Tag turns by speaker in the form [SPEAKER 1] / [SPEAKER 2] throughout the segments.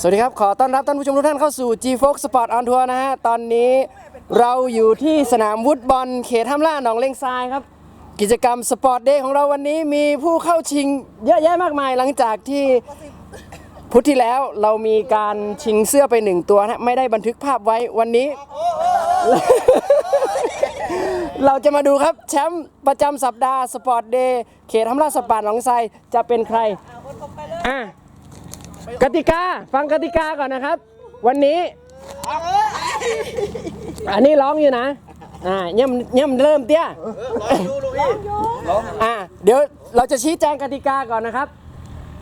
[SPEAKER 1] สวัสดีครับ ขอต้อนรับท่านผู้ชมทุกท่านเข้าสู่ G Fox Sport on Tour นะฮะ ตอนนี้เราอยู่ที่สนามวุฒบอลเขตห้ามล่าหนองเลงทรายครับ กิจกรรมสปอร์ตเดย์ของเราวันนี้มีผู้เข้าชิงเยอะแยะมากมายหลังจากที่พุธที่แล้วเรามีการชิงเสื้อไปหนึ่งตัวนะไม่ได้บันทึกภาพไว้วันนี้ เราจะมาดูครับแชมป์ประจำสัปดาห์สปอร์ตเดย์เขตห้ามล่าสปาร์ตหนองทรายจะเป็นใครอะ กติกาฟังกติกาก่อนนะครับ วันนี้ อันนี้ร้องอยู่นะ อ่าย่ำย่ำเริ่มเตี้ยอ่าเดี๋ยวเราจะชี้แจงกติกาก่อนนะครับ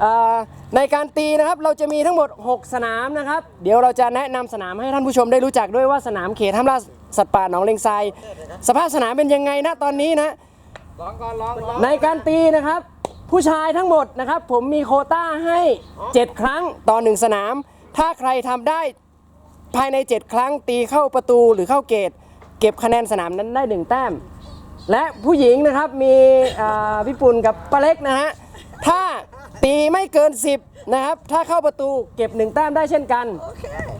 [SPEAKER 1] เอ่อในการตีนะครับเราจะมีทั้งหมด 6 สนามนะครับ เดี๋ยวเราจะแนะนำสนามให้ท่านผู้ชมได้รู้จักด้วยว่าสนามเขตห้ามล่าสัตว์ป่าหนองเลงทรายสภาพสนามเป็นยังไงนะตอนนี้นะในการตีนะครับ ผู้ชายทั้งหมดนะครับ ผมมีโคต้าให้ 7 ครั้งต่อ 1 สนาม ถ้าใครทำได้ภายใน 7 ครั้งตีเข้าประตูหรือเข้าเกต เก็บคะแนนสนามนั้นได้ 1 แต้ม และผู้หญิงนะครับมีพี่ปุ่นกับป้าเล็กนะฮะถ้าตีไม่เกิน 10 นะครับ ถ้าเข้าประตูเก็บ 1 แต้มได้เช่นกัน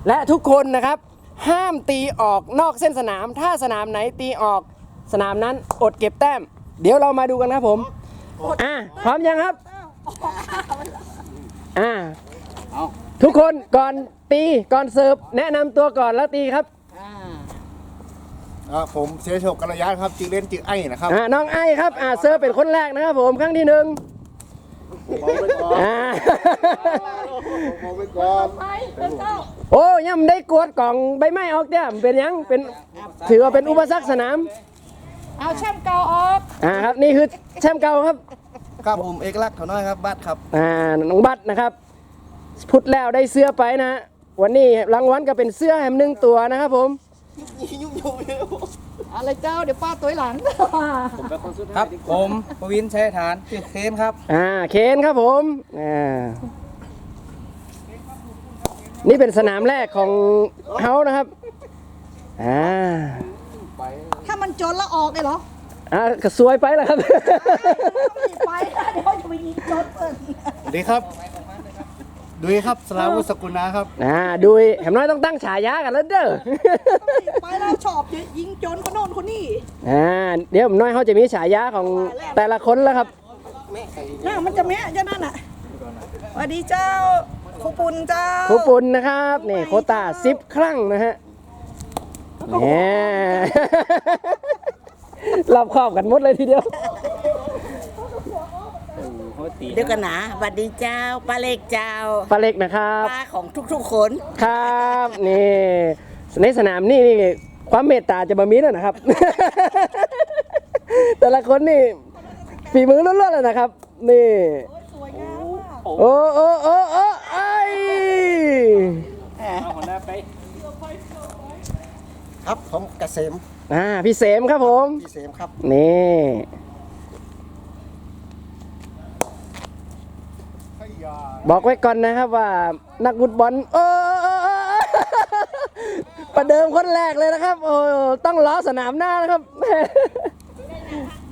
[SPEAKER 1] และทุกคนนะครับ ห้ามตีออกนอกเส้นสนาม ถ้าสนามไหนตีออกสนามนั้นอดเก็บแต้ม เดี๋ยวเรามาดูกันครับผม อะพร้อมยังครับ อ่าทุกคนก่อนตีก่อนเสิร์ฟแนะนำตัวก่อนแล้วตีครับ
[SPEAKER 2] อ่าผมเสียโชคกัลยาครับจือเล่นจือไอ้นะครับ
[SPEAKER 1] อ่าน้องไอ้ครับอ่าเสิร์ฟเป็นคนแรกนะครับผมครั้งที่หนึ่ง
[SPEAKER 2] มองไปก่อน
[SPEAKER 1] อ่า
[SPEAKER 2] มองไปก่อน
[SPEAKER 1] โอ้ยังไม่ได้กวดกล่องใบไม้ออกเด้อเป็นยังเป็นถือว่าเป็นอุปสรรคสนาม
[SPEAKER 3] เอาแชมป์เก่าออก
[SPEAKER 1] อ่าครับนี่คือแชมป์เก่าครับ
[SPEAKER 2] ครับผมเอกลักษณ์เขาน้อยครับบัตรครับ
[SPEAKER 1] อ่าน้องบัตรนะครับ พุทธแล้วได้เสื้อไปนะวันนี้รางวัลก็เป็นเสื้อแฮมหนึ่งตัวนะครับผม
[SPEAKER 3] อะไรเจ้าเดี๋ยวป้าตัวหลัง
[SPEAKER 4] ครับผมปวินชัยฐานชื่อเคนครับ
[SPEAKER 1] อ่าเคนครับผมอ่านี่เป็นสนามแรกของเขานะครับอ่า
[SPEAKER 3] ถ้ามัน จนแล้วออกเลยเหรอ
[SPEAKER 1] อ่าก็สวยไปแล้วครับ
[SPEAKER 3] ไปนะเดี๋ยวจะไปยิงจนเพิ่น
[SPEAKER 2] สวัสดีครับ ดุยครับสลาวุฒิสกุลนะครับ
[SPEAKER 1] อ่าดูแหมน้อยต้องตั้งฉายากันแล้วเด้อ
[SPEAKER 3] ไปแล้วชอบยิงจนคนโน่นคนนี้
[SPEAKER 1] อ่าเดี๋ยวผมน้อยเขาจะมีฉายาของแต่ละคนแล้วครับ
[SPEAKER 3] น่ามันจะแม่เจ้านั่นอะสวัสดีเจ้าครูปุณเจ้า
[SPEAKER 1] ครูปุณนะครับนี่โควตาสิบครั้งนะฮะ เนี่ยรอบครอบกันหมดเลยทีเดียว
[SPEAKER 5] เดี๋ยวกันนะสวัสดีเจ้าป้าเล็กเจ้า
[SPEAKER 1] ป้าเล็กนะครับ
[SPEAKER 5] ป้าของทุกๆคน
[SPEAKER 1] ครับนี่ในสนามนี่นี่ความเมตตาจะบะมีแล้วนะครับ แต่ละคนนี่ฝีมือล้วนๆเลยนะครับ นี่โอ้โอ้โอ้โอ้ไอ
[SPEAKER 2] ครับผมเกษม
[SPEAKER 1] อ่าพี่เสมครับผม
[SPEAKER 2] พี่เสมครับ
[SPEAKER 1] นี่บอกไว้ก่อนนะครับว่านักฟุตบอลเออประเดิมคนแรกเลยนะครับ โอ้ต้องล้อสนามหน้านะครับ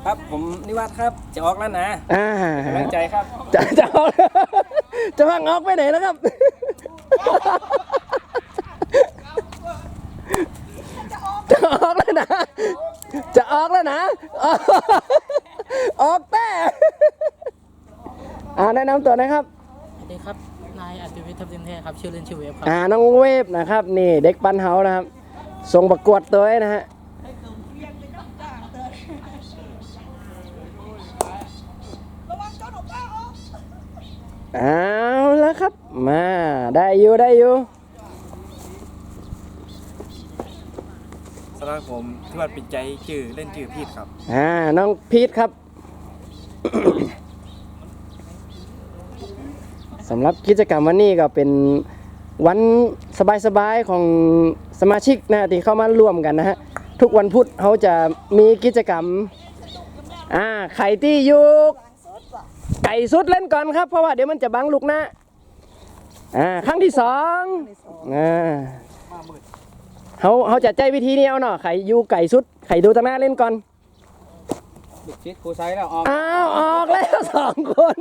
[SPEAKER 4] ครับผมนิวัฒน์ครับจะออกแล้วนะ
[SPEAKER 1] อ่ากำ
[SPEAKER 4] ลังใจครับ
[SPEAKER 1] จะจะออกจะพังออกไปไหนนะครับ จะออกแล้วนะ จะ ออกแล้วนะออกแต่อ่าแนะนำตัวนะครับ
[SPEAKER 6] สวัสดีครับ นายอติวิทย์ทัพสินเทพครับ ชื่อเล่นชื่อเวฟครับ
[SPEAKER 1] อ่าน้องเวฟนะครับ นี่เด็กปันเฮานะครับ ส่งประกวดตัวไว้นะฮะ
[SPEAKER 3] ระวังจนออกป้าออก
[SPEAKER 1] เอาแล้วครับ มาได้อยู่ได้อยู่
[SPEAKER 4] สำหรับผมที่วัดปิดใจชื่อเล่นชื่อพีทครับ
[SPEAKER 1] อ่าน้องพีทครับ สำหรับกิจกรรมวันนี้ก็เป็นวันสบายๆของสมาชิกนะที่เข้ามาร่วมกันนะฮะทุกวันพุธเขาจะมีกิจกรรมอ่าไข่ที่อยุกไก่สุดเล่นก่อนครับ เพราะว่าเดี๋ยวมันจะบังลูกนะอ่าครั้งที่สองอ่า เขาเขาจะใจวิธีนี้เอาเนาะไข่อยูไก่สุด ไข่ดูตั้งหน้าเล่นก่อน
[SPEAKER 4] ลูกชิดครูไซแล้วออก
[SPEAKER 1] อ้าวออกแล้วสองคน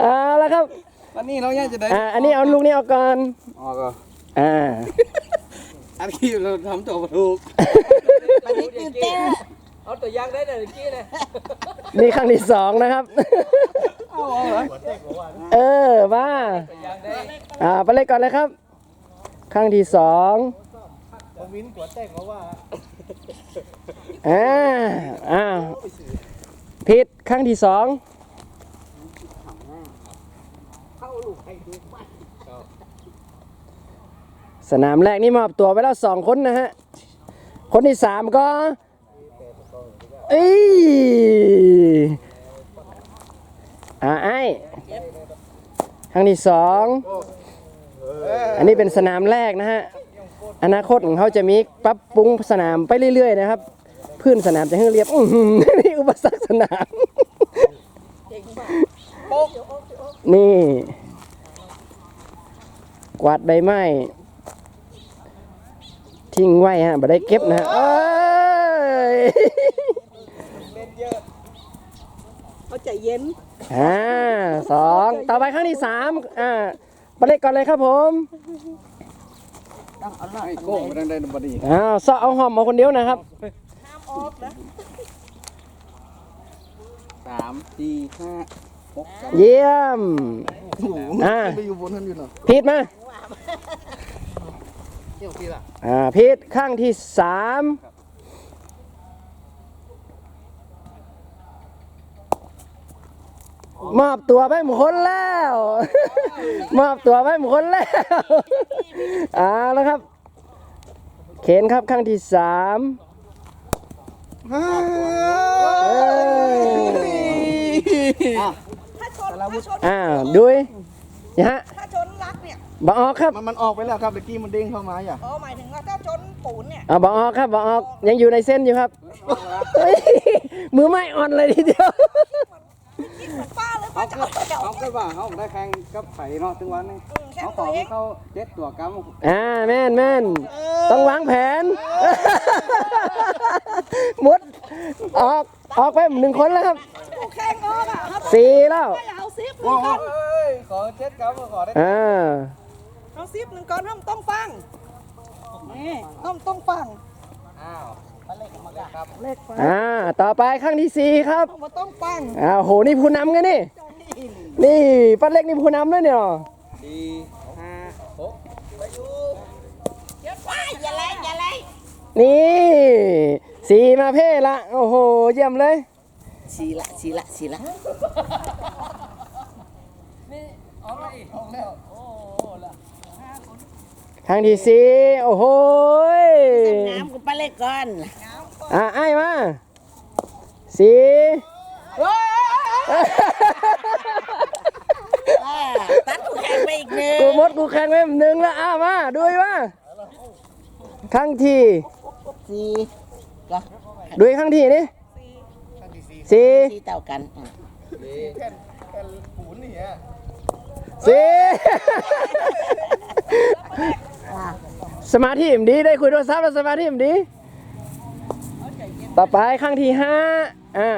[SPEAKER 1] เอาแล้วครับ
[SPEAKER 7] วันนี้เราเนี่ยจะได้
[SPEAKER 1] อ่าอันนี้เอาลูกนี้เอาก่อน
[SPEAKER 7] ออกก็
[SPEAKER 1] อ่า
[SPEAKER 7] อันนี้เราทำตัวถูก
[SPEAKER 5] ปลาเล็กตื่นเต้น
[SPEAKER 6] เอาตัวอย่างได้เลยกี้เลย
[SPEAKER 1] นี่ครั้งที่สองนะครับเออมาอ่าไปเลยก่อนเลยครับ ครั้งที่สอง อ่าอ่าผิดครั้งที่สองสนามแรกนี่มอบตัวไปแล้วสองคนนะฮะ คนที่สามก็เอ้ยอ่าไอ้ครั้งที่สองอันนี้เป็นสนามแรกนะฮะ อนาคตของเขาจะมีปรับปรุงสนามไปเรื่อยๆนะครับ พื้นสนามจะให้เรียบอื้อหือนี่อุปสรรคสนามนี่ กวาดใบไม้ทิ้งไว้ฮะไม่ได้เก็บนะฮะเอ้ย
[SPEAKER 3] เขาใจเย็น
[SPEAKER 1] อ่าสอง ต่อไปครั้งที่สามอ่าไปเล็กก่อนเลยครับผม
[SPEAKER 7] ไอ้โก้ไม่ได้ได้บดี
[SPEAKER 1] อ้าวเสาะเอาหอมมาคนเดียวนะครับ
[SPEAKER 3] ห้ามออกนะ
[SPEAKER 7] สามสี่ห้าหก
[SPEAKER 1] เยี่ยม อ่า
[SPEAKER 2] ไปอยู่บนนั้นอยู่เนาะ
[SPEAKER 1] พีดมาอ่าพีดข้างที่สาม มอบตัวไปหมดคนแล้ว มอบตัวไปหมดคนแล้วอ่าแล้วครับ เข็นครับข้างที่สามเอ้ย
[SPEAKER 3] ถ้าชนถ้าชน
[SPEAKER 1] อ้าวดุยนะฮะ
[SPEAKER 3] ถ้าชนรักเนี่ย
[SPEAKER 1] บออกครับ
[SPEAKER 2] มันมันออกไปแล้วครับเมื่อกี้มันเด้งเข้ามาอย่า
[SPEAKER 3] อ๋อหมายถึงว่าถ้าชนปูนเนี่ย
[SPEAKER 1] อ่าบออกครับบออกยังอยู่ในเส้นอยู่ครับเฮ้ยมือไม่อ่อนเลยทีเดียว
[SPEAKER 3] ป้าเลย
[SPEAKER 7] เขา
[SPEAKER 3] ป้าจะเอาไปเอา
[SPEAKER 7] เขาก็ว่าเขาได้แข่งกับไผ่เนาะถึงวันนี้
[SPEAKER 3] อืมแค่
[SPEAKER 7] เขาข
[SPEAKER 3] ตั
[SPEAKER 7] อ
[SPEAKER 3] วเอ
[SPEAKER 7] ให้
[SPEAKER 3] ง
[SPEAKER 7] เขาเจ็ดตัวกรรม
[SPEAKER 1] อ่าแม่นแม่นต้องวางแผนมุดออกออกไปหนึ่งคนแล้วครับ
[SPEAKER 3] กูแข่งอกอะครับ
[SPEAKER 1] สี่แล้ว
[SPEAKER 3] ไม่เอาซิปหนึ่งก่อน
[SPEAKER 7] เฮ้ยขอเจ็ดกรรมขอได้
[SPEAKER 1] อ่า
[SPEAKER 3] เอาซิปหนึ่งก่อนห้ามต้องฟังนี่ห้ามต้องฟัง
[SPEAKER 7] อ้าว
[SPEAKER 1] อ่าต่อไปข้างที่สี่ครับ
[SPEAKER 3] ต้องมาต้องฟัง
[SPEAKER 1] อ้าวโหนี่ผู้นำกันนี่ นี่ป้าเล็กนี่ผู้นำด้วยเนี่ย
[SPEAKER 7] สี่ห้าหก
[SPEAKER 5] อย่าไล่อย่าไล่
[SPEAKER 1] นี่สีมาเพ่ละโอ้โหเยี่ยมเลย
[SPEAKER 5] สีละสีละสีละ
[SPEAKER 1] ครั้งที่สี่โอ้โหย
[SPEAKER 5] น้ำกับปลาเล็กก่อน
[SPEAKER 1] อะไอ้มาสี่
[SPEAKER 5] อ่าตัดผู้แข่งไปอีกหนึ่ง
[SPEAKER 1] กูมดกูแข่งไว้หนึ่งแล้วอะมาดูอีกมาครั้งที่
[SPEAKER 5] สี่ก็
[SPEAKER 1] ดูอีกครั้งที่นี่สี่
[SPEAKER 5] สี่เต่ากันอะ
[SPEAKER 1] สี่ สมาธิมดีได้คุยโทรศัพท์แล้วสมาธิมดี ต่อไปครั้งที่ห้าอ่า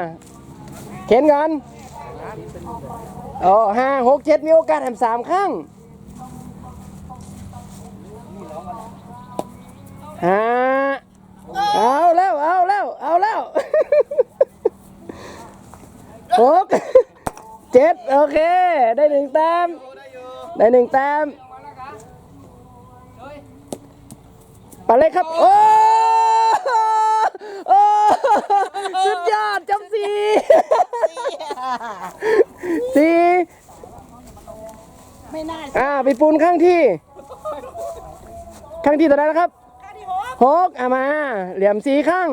[SPEAKER 1] เข็นกันโอ้ห้าหกเจ็ดมีโอกาสแถมสามครั้งห้าเอาแล้วเอาแล้วเอาแล้วหกเจ็ดโอเค ได้หนึ่งแต้มได้หนึ่งแต้ม ไปเลยครับ โอ้โอ้สุดยอดจับสี่สี่
[SPEAKER 5] ไม่น่า
[SPEAKER 1] อ่าไปปูนข้างที่ ข้างที่ตัวไหนนะครับ
[SPEAKER 3] ข้าที่หก
[SPEAKER 1] หกอ่ามา เหลี่ยมสี่ข้าง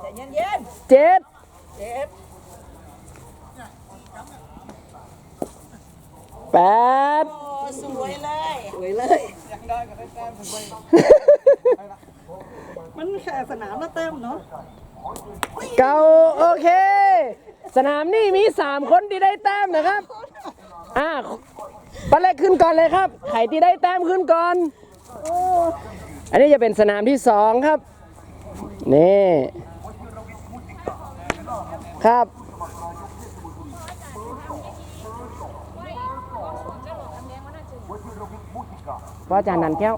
[SPEAKER 3] ใจเย็น
[SPEAKER 1] เจ็ด
[SPEAKER 3] ๆเจ็บ
[SPEAKER 1] แปด
[SPEAKER 5] โอ้สวยเลย
[SPEAKER 3] สวยเลย มันแค่สนามละเต็มเนาะ
[SPEAKER 1] เก้าโอเค สนามนี่มีสามคนที่ได้แต้มนะครับ อ่าปันแรกขึ้นก่อนเลยครับไข่ที่ได้แต้มขึ้นก่อน อันนี้จะเป็นสนามที่สองครับ นี่ครับ ว่าอาจารย์นันแก้ว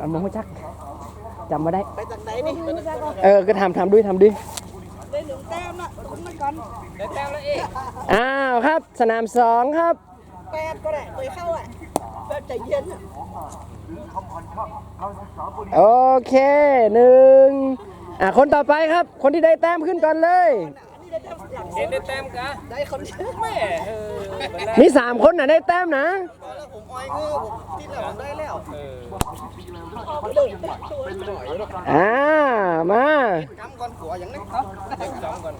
[SPEAKER 1] อันมงจักจำมาได้
[SPEAKER 3] ไปจากไหนนี่
[SPEAKER 1] เออก็ทำทำด้วยทำด้วย
[SPEAKER 3] ได้หนึ่งแต้มละคุณมาก่อน
[SPEAKER 1] อ้าวครับ สนามสองครับ
[SPEAKER 3] แปดก็ได้เคยเข้าอะแบบใจเย็นอะ
[SPEAKER 1] โอเคหนึ่งอะคนต่อไปครับ คนที่ได้แต้มขึ้นก่อนเลย
[SPEAKER 3] อันนี้ได้แต้มหลัง
[SPEAKER 7] เอ็นได้แต้มกะ
[SPEAKER 3] ได้คนชื่อ
[SPEAKER 7] แม่เออ
[SPEAKER 1] มีสามคนน่ะได้แต้มนะ
[SPEAKER 3] แล้วผมอ้อยเงือผมที่แล้วผมได้แล้ว
[SPEAKER 7] เออ
[SPEAKER 3] ออกเลยตัว
[SPEAKER 1] อ่า มา
[SPEAKER 3] กำก่อนหัวอย่างนี้ครับ
[SPEAKER 7] เจ็ดกำก่อน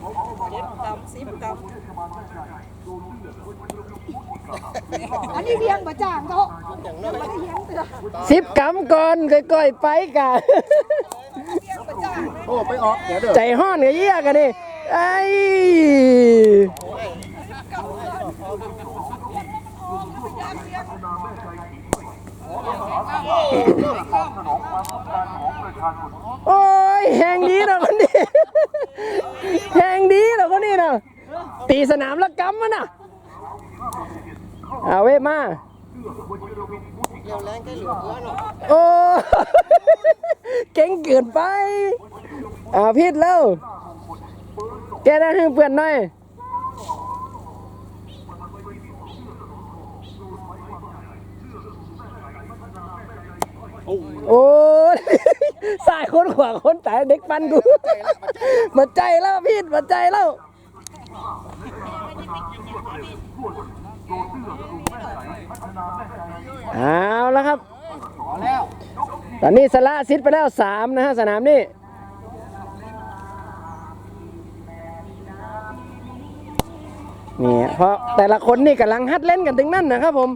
[SPEAKER 3] เจ็ดกำสิบกำอันนี้เรียงประจ่างเขาอย่างนั้นไม่ได้เรียงเตือ
[SPEAKER 1] สิบกำก่อนค่อยๆไปกัน
[SPEAKER 3] เรียงประจ่าง
[SPEAKER 2] โอ้ไปออกเดี๋ยวเด้อ
[SPEAKER 1] ใจห้อนกับเยี่ยกันดิ ไอ้โอ้ยแหงดีนะคนนี้แหงดีนะคนนี้นะตีสนามละกำมันน่ะเอาเว้มา
[SPEAKER 3] วเหลือเพื่อนหรอ
[SPEAKER 1] โอ้เก่งเกินไปอ่าพิดแล้ว แกได้ให้เพื่อนหน่อย โอ้ยสายคนขวาคนตายเด็กปันกูมาใจแล้วพีดมาใจแล้วเอาแล้วครับ ตอนนี้สละสิทธิ์ไปแล้วสามนะฮะสนามนี้ นี่เพราะแต่ละคนนี่กำลังฮัดเล่นกันถึงนั่นนะครับผม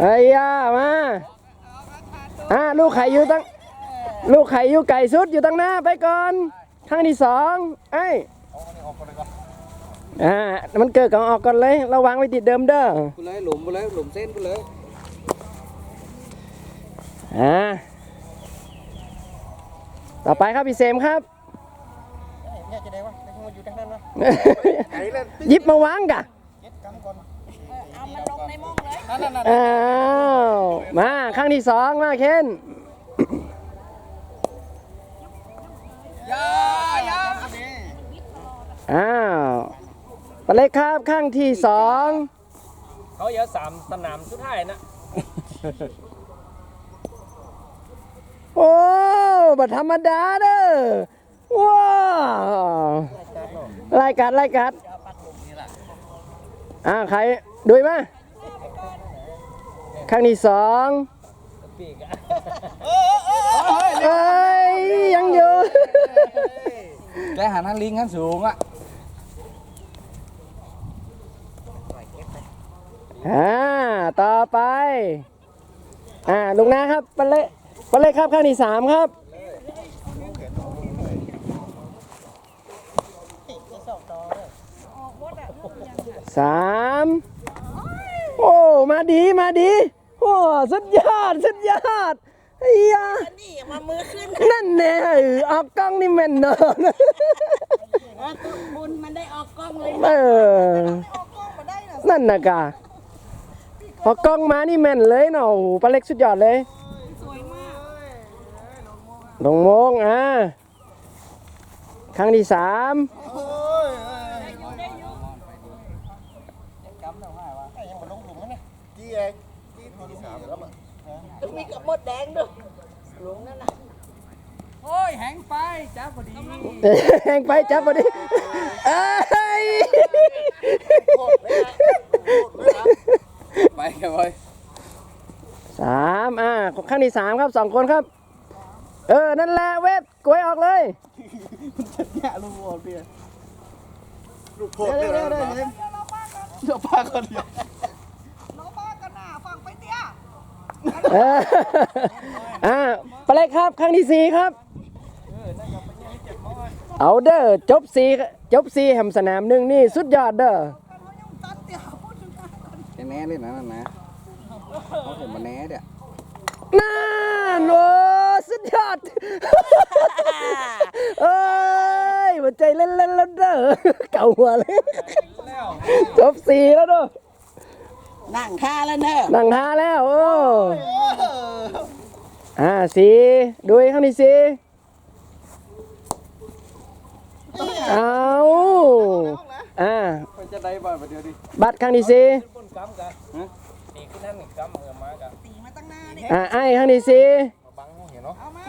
[SPEAKER 1] เอ้ยย่ามาอ่าลูกไข่อยู่ตั้ง ลูกไข่อยู่ไก่สุดอยู่ตั้งหน้าไปก่อนครั้งที่สองไอ้อ่ามันเกิดกับออกก่อนเลยระวังไว้ติดเดิมเด้อ
[SPEAKER 7] กูเลยหลุมกูเลยหลุมเส้นกูเลย
[SPEAKER 1] อ่า ต่อไปครับพี่เซมครับ
[SPEAKER 3] เนี่ยจะได้วะจะมาอยู่ทางนั้นวะ
[SPEAKER 1] หยิบมาวางกะ
[SPEAKER 3] เอามันลงในมองเลย
[SPEAKER 1] อ้าวมาครั้งที่สองมาเคน
[SPEAKER 7] ยายา
[SPEAKER 1] อ้าวไปเลยครับครั้งที่สอง
[SPEAKER 7] เขาเยอะสามสนามสุดท้ายนะ
[SPEAKER 1] โอ้บัธรรมดาเด้อว้าวรายการรายการอ่าใครดูมาครั้งที่สอง
[SPEAKER 7] ปีกอะ
[SPEAKER 1] เอ้ยยังอยู่
[SPEAKER 7] แกหันหันลิงหันสูงอะ
[SPEAKER 1] อ่าต่อไป อ่าลุงนะครับไปเลย ไปเลยครับครั้งที่สามครับสามโอ้ มาดีมาดีโอ้สุดยอดสุดยอดไอ้ยา
[SPEAKER 3] นี่มามือขึ้น
[SPEAKER 1] นั่นแน่เออออกกล้องนี่แม่นเนอะ
[SPEAKER 3] บุญมันได้ออกกล้องเลย
[SPEAKER 1] เออ
[SPEAKER 3] ออกกล้องมาได้น่ะ
[SPEAKER 1] นั่นนะกะพอกล้องมานี่แม่นเลยเนาะโอ้โหปลาเล็กสุดยอดเลย
[SPEAKER 3] สวยมาก
[SPEAKER 1] ลงโมงอะครั้งที่สาม
[SPEAKER 2] จี้เองจี้ตัวที่สามแล้วมั้ง
[SPEAKER 3] ต้องมีกับมดแดงด้วยหลงนั่นน่ะ
[SPEAKER 7] โอ้ยแหงไปจ้าพอดี
[SPEAKER 1] แหงไปจับพอดีเอ้ย
[SPEAKER 7] ไปกันไป
[SPEAKER 1] สามอะครั้งที่สามครับสองคนครับ เออ นั่นแหละเว็บกล้วยออกเลย
[SPEAKER 2] เนี่ยลูกบอลเปียลูกโคตร
[SPEAKER 3] เดี๋
[SPEAKER 2] เลย
[SPEAKER 3] วยเดี๋ยว
[SPEAKER 2] นะ
[SPEAKER 3] เดี๋ยว
[SPEAKER 2] เดี๋ยวป้าคนเดียว
[SPEAKER 3] น้องบ้ากันหน้าฟังไปเตี้ย
[SPEAKER 1] เอออ่าปลาเล็กครับครั้งที่สี่ครับ เอาเด้อจบสี่จบสี่แห่มสนามหนึ่งนี่สุดยอดเด้อ
[SPEAKER 3] ตัดเตี้ยพูดถึงนะ
[SPEAKER 7] แค่แน่เลยนะนั่นนะเขาผมมาแน่เดี๋ย
[SPEAKER 1] นั่นโอ้สุดยอด เอ้ยยหัวใจเล่นเล่นๆแล้วเด้อเก่าหัวเลยจบสี่แล้วเด้อ
[SPEAKER 5] นั่งท่าแล้วเนอะ
[SPEAKER 1] นั่งท่าแล้ว โอ้อ่าสี่ดูอีกข้างที่สี่เอาอ่า
[SPEAKER 7] มันจะได้บ่อยเดียวดิ
[SPEAKER 1] บัตรข้างที่สี่
[SPEAKER 4] นี่ขึ้นนั่นกำเงินมากะ
[SPEAKER 1] อ่าไอ้ข้างที่สี่
[SPEAKER 2] บังเห็นเนาะ
[SPEAKER 3] เอามา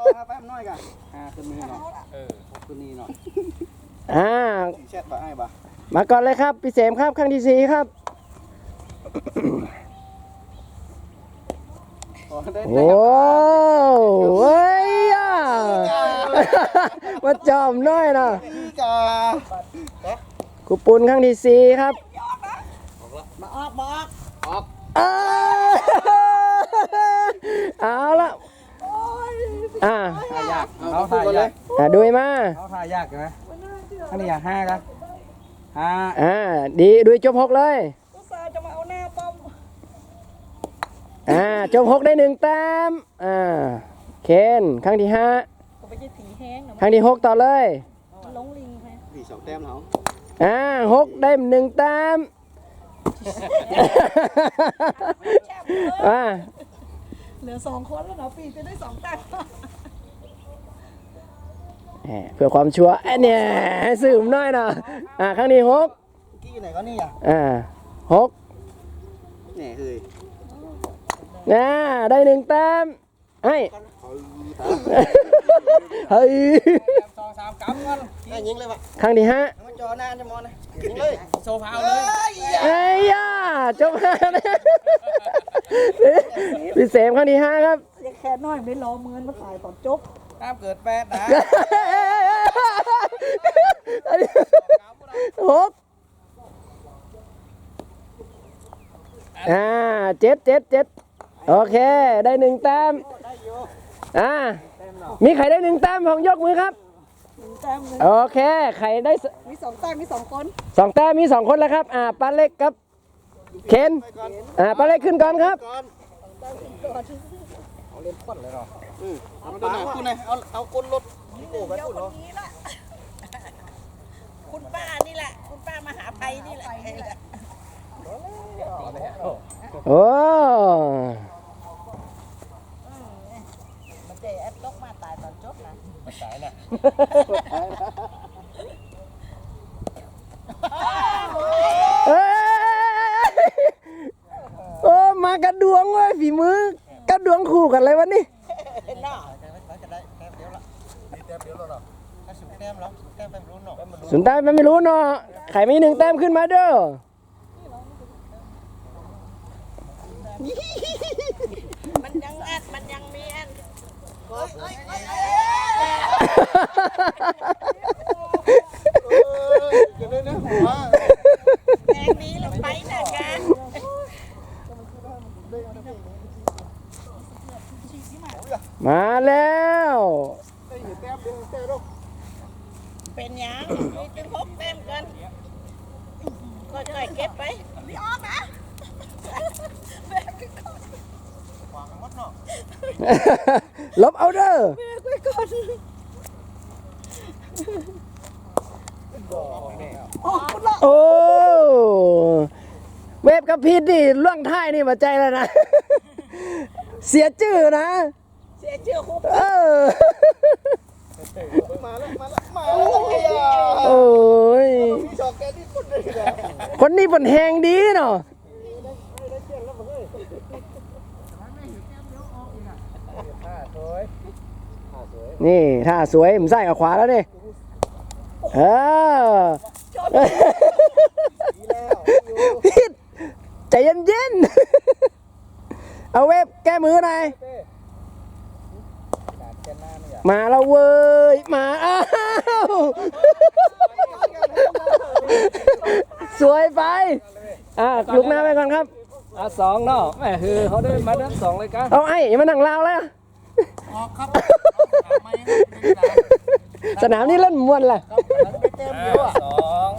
[SPEAKER 7] รอแป๊บน้อยกันอ่าตัวนี้เนาะ
[SPEAKER 4] เออ
[SPEAKER 7] ตัวนี้เนาะ
[SPEAKER 1] อ่า
[SPEAKER 7] แชทปะไอ้บ่
[SPEAKER 1] มาก่อนเลยครับพี่เสมครับข้างที่สี่ครับ
[SPEAKER 7] อ๋อได้
[SPEAKER 1] โอ้เว้ยอะมาจอมหน้อยนะ
[SPEAKER 2] จ้า
[SPEAKER 1] กูปุนข้างที่สี่ครับ
[SPEAKER 5] มาออกบอก
[SPEAKER 1] อ้าว เอาละอ่า
[SPEAKER 7] ทายากเอาทายาก
[SPEAKER 1] อ่าดูมา
[SPEAKER 7] เอาทายากนะอันนี้อย่างห้ากันห้า
[SPEAKER 1] อ่าดีดูจบหกเลย
[SPEAKER 3] อุตส่าห์จะมาเอาหน้าป้อม
[SPEAKER 1] อ่าจบหกได้หนึ่งแต้มอ่าเคนครั้งที่ห้า
[SPEAKER 3] ก็ไปจะถีแห้งนะ
[SPEAKER 1] ครั้งที่หกต่อเลย
[SPEAKER 3] มันลงลิงไป
[SPEAKER 7] สี่สองแต้มเหรอ
[SPEAKER 1] อ่าหกได้หนึ่งแต้มอ่า
[SPEAKER 3] เหลือสองคนแล้วเนาะปีจะได้สองแต้ม
[SPEAKER 1] แหมเพื่อความชัวร์ไอ้เนี่ยให้สืมหน่อยนะอ่าครั้งที่หก
[SPEAKER 7] กี้ไหนก็นี่อะ
[SPEAKER 1] อ่าหก
[SPEAKER 7] แหน่เฮ้ย
[SPEAKER 1] น่าได้หนึ่งแต้มให้ เฮ้ย
[SPEAKER 7] สองสามกำกันได้ยิงเลยปะ
[SPEAKER 1] ครั้งที่ห้า
[SPEAKER 7] มันจอหน้าจะมองนะยิงเลย
[SPEAKER 4] โซฟาเลย
[SPEAKER 1] เอ้ยย่าจบห้าเลยพี่เสมครั้งที่ห้าครับ
[SPEAKER 3] ยังแค่น้อยไม่รอเมือนมาถ่ายตอนจบ
[SPEAKER 7] ห้ามเกิดแปดนะ
[SPEAKER 1] หกอ่าเจ็ดเจ็ดเจ็ดโอเค ได้หนึ่งแต้ม อ่ามีใครได้หนึ่งแต้มของยกมือครับ
[SPEAKER 3] หนึ่งแต้มหนึ่ง
[SPEAKER 1] โอเคใครได้ส
[SPEAKER 3] มีสองแต้มมีสองคน
[SPEAKER 1] สองแต้มมีสองคนแล้วครับอ่าป้าเล็กกับเคนอ่าป้าเล็กขึ้นก่อนครับ
[SPEAKER 7] เอาตัวไหนคุณไหนเอาเอาก้นรถโอ้แบบ
[SPEAKER 3] เดี๋ยว
[SPEAKER 7] คุณ
[SPEAKER 3] ค
[SPEAKER 7] เหรอน
[SPEAKER 3] นี้ละ
[SPEAKER 5] คุณป้านี่แหละ คุณป้ามหาภัยนี่แหละ
[SPEAKER 1] โอ้
[SPEAKER 5] มันเจแอดลกมาตายตอนจบนะ
[SPEAKER 4] สายน่ะ
[SPEAKER 1] เอ้ยโอ้มากระดวงเว้ยฝีมือกระดวงคู่กันเลยวะนี่
[SPEAKER 5] น่า
[SPEAKER 7] จะได้แต้มเดียวละมีแต้มเดียวแล้วเหรอถ้าสูงแต้มแล้วสูงแต้มไปรู้เนาะ
[SPEAKER 1] สุนแต้มมันไม่รู้เนาะใครมีหนึ่งแต้มขึ้นมาเด้อ
[SPEAKER 5] มันยังอัดมันยังมีอัน
[SPEAKER 2] เดี๋ย วนะหัว
[SPEAKER 5] แรงนี้ลงไปนะกัน
[SPEAKER 1] มาแล้ว
[SPEAKER 5] เป็นหยังมีถึงหกแต้มกันค่อยๆเก็บไป
[SPEAKER 3] นี่ออกนะ
[SPEAKER 1] ลบเอาเด้อ
[SPEAKER 3] คุยก่อนโอ้คุณละ
[SPEAKER 1] โอ้เวฟกับพีดนี่ล่วงท้ายนี่มาใจแล้วนะ เสียชื่อนะ
[SPEAKER 5] เสียชื่อครู
[SPEAKER 1] เออ
[SPEAKER 2] มาแล้วมาแล้วมาแล้ว
[SPEAKER 1] โอ้ย
[SPEAKER 2] พี่ชอบแกที่สุดเลยนะ
[SPEAKER 1] คนนี้ผลแหงดีเนาะนี่ถ้าสวยผมใส่กับขวาแล้วนี่เออพิดใจเย็นๆเอาเว็บแก้มือหน่อยมาแล้วเว้ย มาอ้าวสวยไป อะลุกหน้าไปก่อนครับ
[SPEAKER 6] อะสองเนาะแม่คือเขาได้มาดับสองเลยกัน
[SPEAKER 1] เอาไอ้อย่ามานั่งลาวแล้ว
[SPEAKER 7] ออกครับ
[SPEAKER 1] สนามนี้เล่นมวนแหละ
[SPEAKER 7] แต้มเดียวอะ
[SPEAKER 4] สอง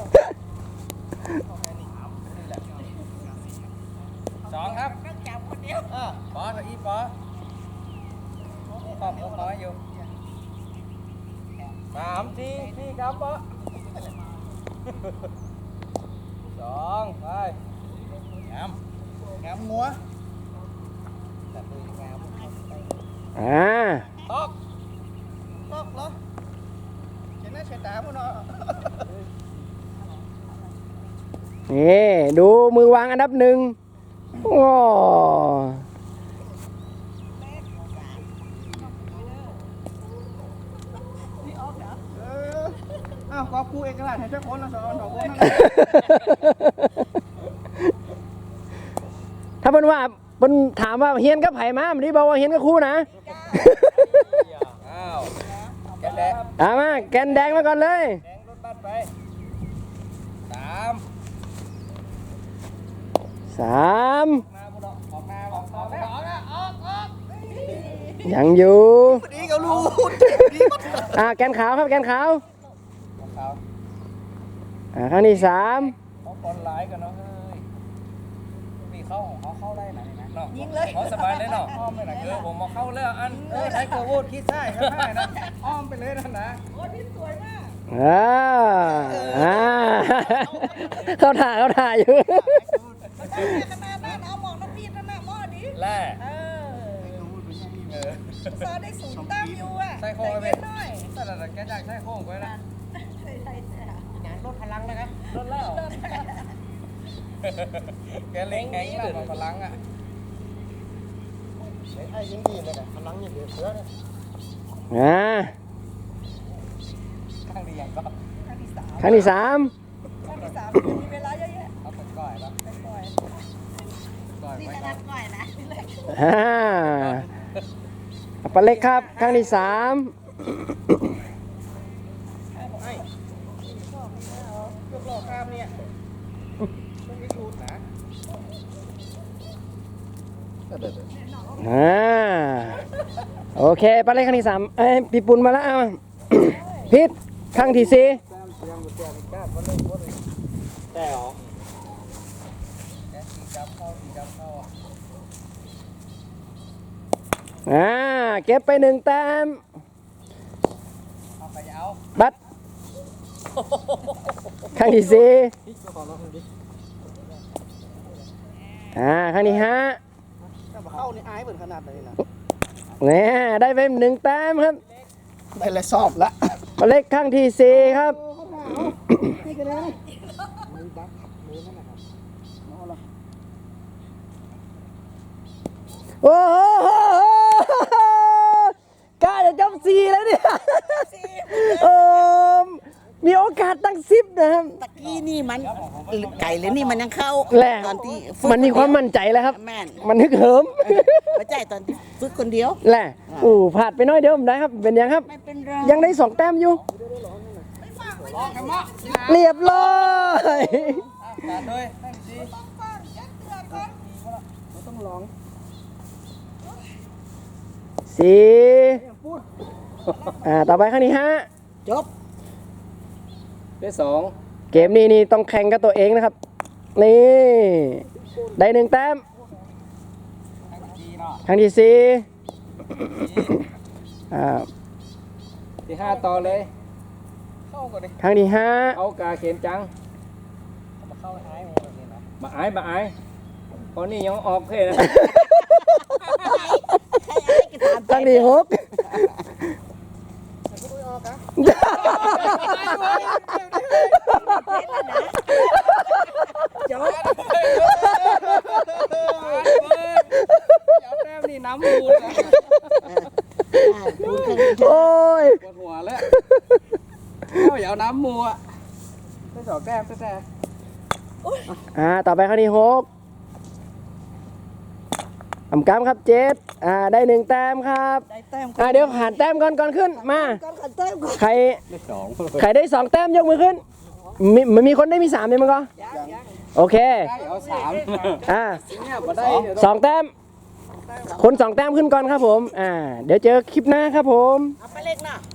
[SPEAKER 4] สองครับ
[SPEAKER 5] จับคนเดียว
[SPEAKER 4] อ่าปอกับอีปอปอมน้อยอยู่
[SPEAKER 7] สามสี่สี่ครับปะสองไปแงมแงมงัว
[SPEAKER 1] อ่า
[SPEAKER 7] ตอกตอกเหรอเช็ดหน้าเช็ดตาพวกเนาะ
[SPEAKER 1] นี่ดูมือวางอันดับหนึ่งโอ้
[SPEAKER 7] เอออ้าวขอครูเอกราชให้เจ้าคนละสองสองคนนั่น
[SPEAKER 1] ถ้าเพิ่นว่าเพิ่นถามว่าเฮียนกับไผมามันนี้บอกว่าเฮียนกับครูนะ
[SPEAKER 7] อ้าวแกแดง
[SPEAKER 1] เอามาแกนแดงมาก่อนเลย
[SPEAKER 7] แดงรถบัสไปสาม
[SPEAKER 1] สาม
[SPEAKER 7] หน้าบุดอกออกหน้าออกออกออกนะออก ออก
[SPEAKER 1] ยังอยู่
[SPEAKER 7] ดีเขารู้ดีมาก
[SPEAKER 1] อ่าแกนขาวครับแกนขาว
[SPEAKER 7] ของเขา
[SPEAKER 1] อ่าครั้งที่สาม
[SPEAKER 7] เขาคนร้ายกันเนาะเฮ้ยมีเข้าของเขาเข้าได้ไหนนะเนาะ
[SPEAKER 5] ยิงเลย
[SPEAKER 7] เขาสบายเลยเนาะอ้อมไปไหนเออผมมาเข้าแล้วอันเออไทยเกอร์โวดคิดได้ครับได้นะอ้อมไปเลยนั่นนะ
[SPEAKER 5] โอ้ที่สวยมาก
[SPEAKER 1] อ่าอ่าเขาถ่ายเขาถ่ายอยู่
[SPEAKER 5] ขนาดนั้นเอาหมอกน้ำพีดนั่นน่ะหม้อดิ
[SPEAKER 7] แล่
[SPEAKER 5] เออ
[SPEAKER 7] เออ
[SPEAKER 5] ซอได้สูงแต้มอยู่อะ
[SPEAKER 7] ใส่โค้งไป
[SPEAKER 5] ใจเย็นหน่อย
[SPEAKER 7] แต่ละแกจากใส่โค้งไปนะ
[SPEAKER 5] ใช่ใช่ใช่
[SPEAKER 7] รถพลังนะครับรถแล้วแกเล็งไงล่ะพลังอะ
[SPEAKER 2] ไอ้ยิงดีเลยนะพลังยิงเดือดเสือเนี่ย
[SPEAKER 1] อ่า
[SPEAKER 7] ข้างดีอย่างก็
[SPEAKER 5] ครั้งที่สาม
[SPEAKER 1] ครั้งที่สาม
[SPEAKER 5] ครั้งที่สามยังมีเวลาเยอะแยะ
[SPEAKER 7] เอาเป็นก้อยแล้ว
[SPEAKER 5] ไปปล่อย
[SPEAKER 7] ก้อย
[SPEAKER 5] นี่
[SPEAKER 7] ไว้
[SPEAKER 5] ขนาดก่อยนะนี่เลย
[SPEAKER 1] อ่าปลาเล็กครับครั้งที่สาม
[SPEAKER 7] ยกหลอกข้ามเนี่ยต้องพิสูจน์นะ
[SPEAKER 1] อ่าโอเคปลาเล็กครั้งที่สามเอ้ยพี่ปุ่นมาแล้วเอาพิษครั้งที่สี่
[SPEAKER 7] แต่หรอแกสีจับเข้าสีจับเข้าอะ
[SPEAKER 1] อ่าเก็บไปหนึ่งแต้ม
[SPEAKER 7] เอาไปเอา
[SPEAKER 1] บัตรครั้งที่สี่อ่าครั้งที่ห้า
[SPEAKER 7] ถ้าเข้านี่อายเหมือนขนาดไหนนะ
[SPEAKER 1] เนี่ยได้ไปหนึ่งแต้มครับ
[SPEAKER 2] ได้เลยสอบละ
[SPEAKER 1] ปลาเล็กครั้งที่สี่ครับโอ้โห กล้าจะจบสี่แล้วเนี่ยโอ้มีโอกาสตั้งสิบนะครับ
[SPEAKER 8] ตะกี้นี่มันไก่เลยนี่มันยังเข้า
[SPEAKER 1] แหละ
[SPEAKER 8] ตอนที่ฝึก
[SPEAKER 1] มันมีความมั่นใจแล้วครับ
[SPEAKER 8] แม่น
[SPEAKER 1] มันนึกเหิม
[SPEAKER 8] ไม่ใช่ตอนที่ฝึกคนเดียว
[SPEAKER 1] แหละอู้พลาดไปน้อยเดียวผมได้ครับ เป็นยังครับ
[SPEAKER 8] ไม่เป็นไร
[SPEAKER 1] ยังได้สองแต้มอยู่ เรียบร้อย
[SPEAKER 7] การด้วยนั่นสิ
[SPEAKER 1] สี่ อ่าต่อไปข้างที่ห้า
[SPEAKER 8] จบ
[SPEAKER 7] ได้สอง
[SPEAKER 1] เกมนี้นี่ต้องแข่งกับตัวเองนะครับ นี่ได้หนึ่งแต้ม
[SPEAKER 7] จีเนาะ
[SPEAKER 1] ครั้งที่สี่อ่า
[SPEAKER 7] ที่ห้าต่อเลยเข้าก่อนดิ
[SPEAKER 1] ครั้งที่ห้า
[SPEAKER 7] เอากาเขียนจังมาเข้าอายหมดเลยนะมาอายมาอายตอนนี้ยังออกเพลนะ
[SPEAKER 1] ครั้งที่หก
[SPEAKER 7] เอาแต้มนี่น้ำมูดนะ
[SPEAKER 1] โอ้ย
[SPEAKER 7] ปวดหัวแล้วเอาอย่าเอาน้ำมูอะได้สองแต้มแต่
[SPEAKER 1] อ่าต่อไปข้างที่หก อำกำครับเจ็ดอ่าได้หนึ่งแต้มครับ
[SPEAKER 8] ได้แต้ม
[SPEAKER 1] อ่าเดี๋ยวหารแต้มก่อนก่อนขึ้นมา
[SPEAKER 8] ก่อนขันแต้มก่อน
[SPEAKER 1] ใคร
[SPEAKER 7] ได้สอง
[SPEAKER 1] ใครได้สองแต้มยกมือขึ้นมีมันมีคนได้มีสามเลยมั้งก็โอเค
[SPEAKER 7] เอาสาม
[SPEAKER 1] อ่า
[SPEAKER 7] เนี่ยมาได้
[SPEAKER 1] สองแต้ม คนสองแต้มขึ้นก่อนครับผม อ่า เดี๋ยวเจอคลิปหน้าครับผม
[SPEAKER 8] เอาไปเล็กนะ